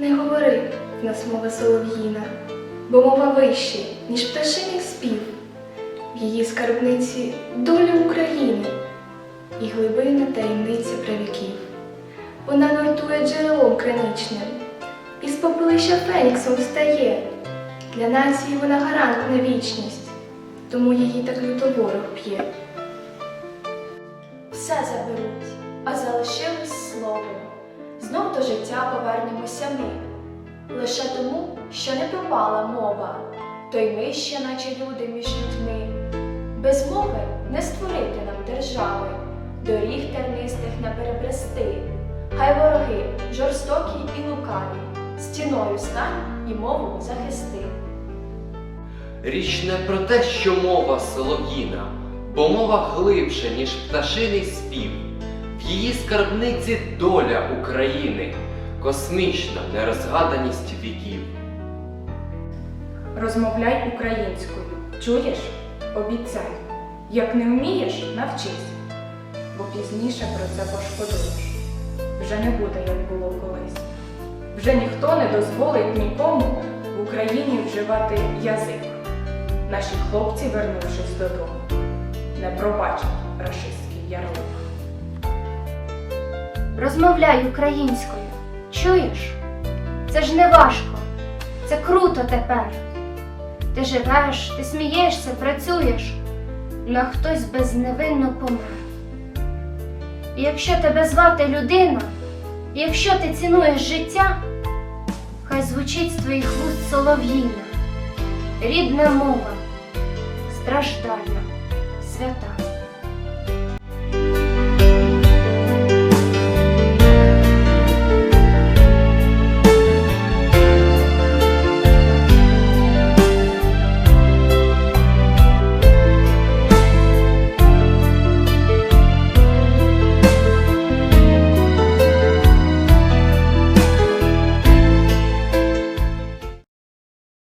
Не говори в нас мова солов'їна, бо мова вище, ніж пташиний спів. В її скарбниці доля України і глибина таємниця правіків. Вона нуртує джерелом криничним, і з попелища феніксом встає. Для нації вона гарант на вічність, тому її так люто ворог п'є. Все заберуть, а до життя повернемося ми. Лише тому, що не пропала мова, то й ми ще, наче люди між людьми. Без мови не створити нам держави, доріг тернистих не перебрести. Хай вороги жорстокі і лукаві, стіною стань і мову захисти. Річ не про те, що мова солов'їна, бо мова глибше, ніж пташиний спів. В її скарбниці доля України, космічна нерозгаданість віків. Розмовляй українською. Чуєш? Обіцяй. Як не вмієш, навчись, бо пізніше про це пошкодуєш. Вже не буде, як було колись. Вже ніхто не дозволить нікому в Україні вживати язик. Наші хлопці, вернувшись додому, не пробачать рашистський ярлик. Розмовляй українською. Чуєш? Це ж не важко. Це круто тепер. Ти живеш, ти смієшся, працюєш, ну а хтось безневинно помер. І якщо тебе звати людина, і якщо ти цінуєш життя, хай звучить з твоїх вуст солов'їна, рідна мова, страждальна, свята.